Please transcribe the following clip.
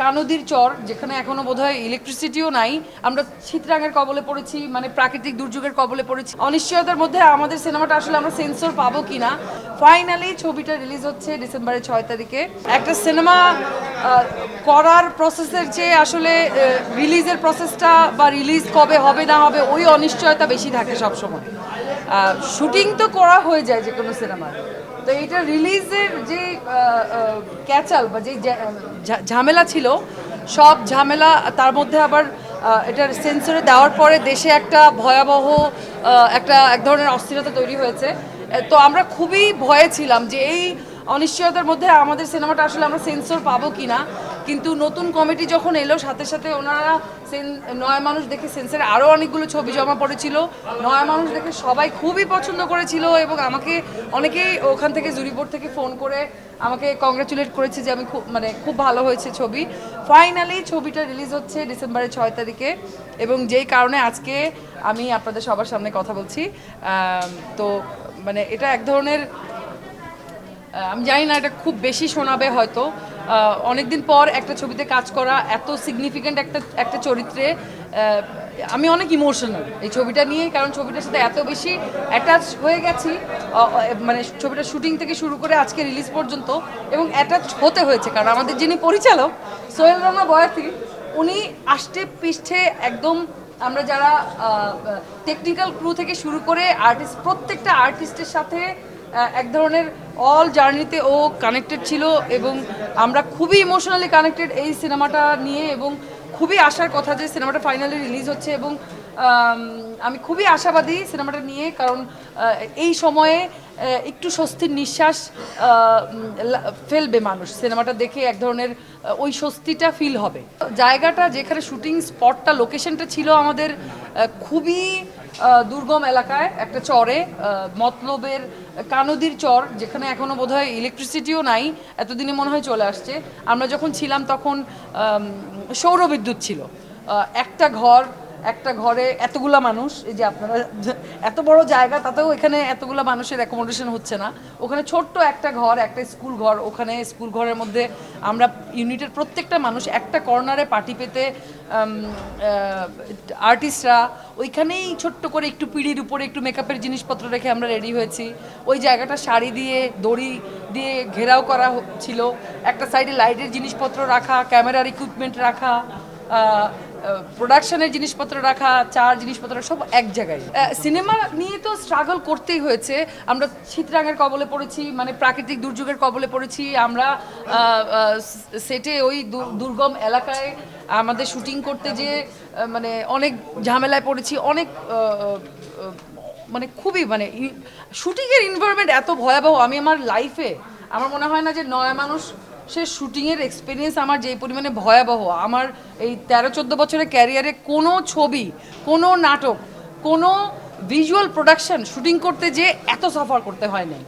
কানদির চর, যেখানে এখনও বোধহয় ইলেকট্রিসিটিও নাই। আমরা শীতরাঙের কবলে পড়েছি মানে প্রাকৃতিক দুর্যোগের কবলে পড়েছি। অনিশ্চয়তার মধ্যে আমাদের সিনেমাটা আসলে আমরা সেন্সর পাবো কিনা। ফাইনালি ছবিটা রিলিজ হচ্ছে ডিসেম্বরের ছয় তারিখে। একটা সিনেমা করার প্রসেসের চেয়ে আসলে রিলিজের প্রসেসটা বা রিলিজ কবে হবে, না হবে, ওই অনিশ্চয়তা বেশি থাকে সবসময়। শুটিং তো করা হয়ে যায় যে কোনো সিনেমার তো এটা রিলিজের যে ক্যাচাল বা যে ঝামেলা ছিল, সব ঝামেলা তার মধ্যে আবার এটার সেন্সরে দেওয়ার পরে দেশে একটা ভয়াবহ একটা এক ধরনের অস্থিরতা তৈরি হয়েছে। তো আমরা খুবই ভয়ে ছিলাম যে এই অনিশ্চয়তার মধ্যে আমাদের সিনেমাটা আসলে আমরা সেন্সর পাবো কিনা। কিন্তু নতুন কমিটি যখন এলো, সাথে সাথে ওনারা নয় মানুষ দেখে সেন্সারে আরও অনেকগুলো ছবি জমা পড়েছিল। নয় মানুষ দেখে সবাই খুবই পছন্দ করেছিল এবং আমাকে অনেকেই ওখান থেকে জুরিবোর্ড থেকে ফোন করে আমাকে কংগ্রাচুলেট করেছে যে আমি খুব মানে খুব ভালো হয়েছে ছবি। ফাইনালি ছবিটা রিলিজ হচ্ছে ডিসেম্বরের ছয় তারিখে এবং যেই কারণে আজকে আমি আপনাদের সবার সামনে কথা বলছি। তো মানে এটা এক ধরনের আমি জানি না এটা খুব বেশি শোনাবে হয়তো অনেক দিন পর একটা ছবিতে কাজ করা এত সিগনিফিক্যান্ট একটা একটা চরিত্রে আমি অনেক ইমোশনাল এই ছবিটা নিয়ে কারণ ছবিটার সাথে এত বেশি অ্যাটাচ হয়ে গেছি। মানে ছবিটা শুটিং থেকে শুরু করে আজকে রিলিজ পর্যন্ত, এবং অ্যাটাচ হতে হয়েছে, কারণ আমাদের যিনি পরিচালক, সোহেল রানা বয়াতি, উনি আষ্টে পৃষ্ঠে একদম আমরা যারা টেকনিক্যাল ক্রু থেকে শুরু করে আর্টিস্ট প্রত্যেকটা আর্টিস্টের সাথে এক ধরনের অল জার্নিতে ও কানেক্টেড ছিল এবং আমরা খুবই ইমোশনালি কানেক্টেড এই সিনেমাটা নিয়ে এবং খুবই আশার কথা যে সিনেমাটা ফাইনালি রিলিজ হচ্ছে এবং, আমি খুবই আশাবাদী সিনেমাটা নিয়ে কারণ এই সময়ে একটু স্বস্তির নিঃশ্বাস ফেলবে মানুষ। সিনেমাটা দেখে এক ধরনের ওই স্বস্তিটা ফিল হবে। জায়গাটা যেখানে শুটিং স্পটটা লোকেশনটা ছিল আমাদের খুবই দুর্গম এলাকায় একটা চরে মতলবের কানদির চর, যেখানে এখনও বোধহয় ইলেকট্রিসিটিও নাই, এতদিনে মনে হয় চলে আসছে। আমরা যখন ছিলাম তখন সৌরবিদ্যুৎ ছিল। একটা ঘর একটা ঘরে এতগুলা মানুষ, এই যে আপনারা, এত বড় জায়গা, তাতেও এখানে এতগুলা মানুষের অ্যাকোমোডেশন হচ্ছে না। ওখানে ছোট্ট একটা ঘর, একটা স্কুল ঘর, ওখানে স্কুল ঘরের মধ্যে আমরা ইউনিটের প্রত্যেকটা মানুষ একটা কর্নারে পার্টি পেতে আর্টিস্টরা ওইখানেই ছোট্ট করে একটু পিড়ির উপরে একটু মেকআপের জিনিসপত্র রেখে আমরা রেডি হয়েছি। ওই জায়গাটা শাড়ি দিয়ে, দড়ি দিয়ে ঘেরাও করা ছিল একটা সাইডে লাইটের জিনিসপত্র রাখা ক্যামেরার ইকুইপমেন্ট রাখা প্রোডাকশনের জিনিসপত্র রাখা, চার জিনিসপত্র, সব এক জায়গায়। সিনেমা নিয়ে তো স্ট্রাগল করতেই হয়েছে। আমরা শীতরাঙের কবলে পড়েছি মানে প্রাকৃতিক দুর্যোগের কবলে পড়েছি। আমরা সেটে ওই দুর্গম এলাকায় আমাদের শুটিং করতে যে মানে অনেক ঝামেলায় পড়েছি। অনেক মানে খুবই মানে শুটিংয়ের এনভায়রনমেন্ট এত ভয়াবহ। আমি আমার লাইফে আমার মনে হয় না যে নয় মানুষ সে শুটিংয়ের এক্সপিরিয়েন্স আমার যেই পরিমাণে ভয়াবহ, আমার এই তেরো, চোদ্দ বছরের ক্যারিয়ারে কোনো ছবি, কোনো নাটক, কোনো ভিজুয়াল প্রোডাকশন শুটিং করতে যে এত সাফার করতে হয় নাই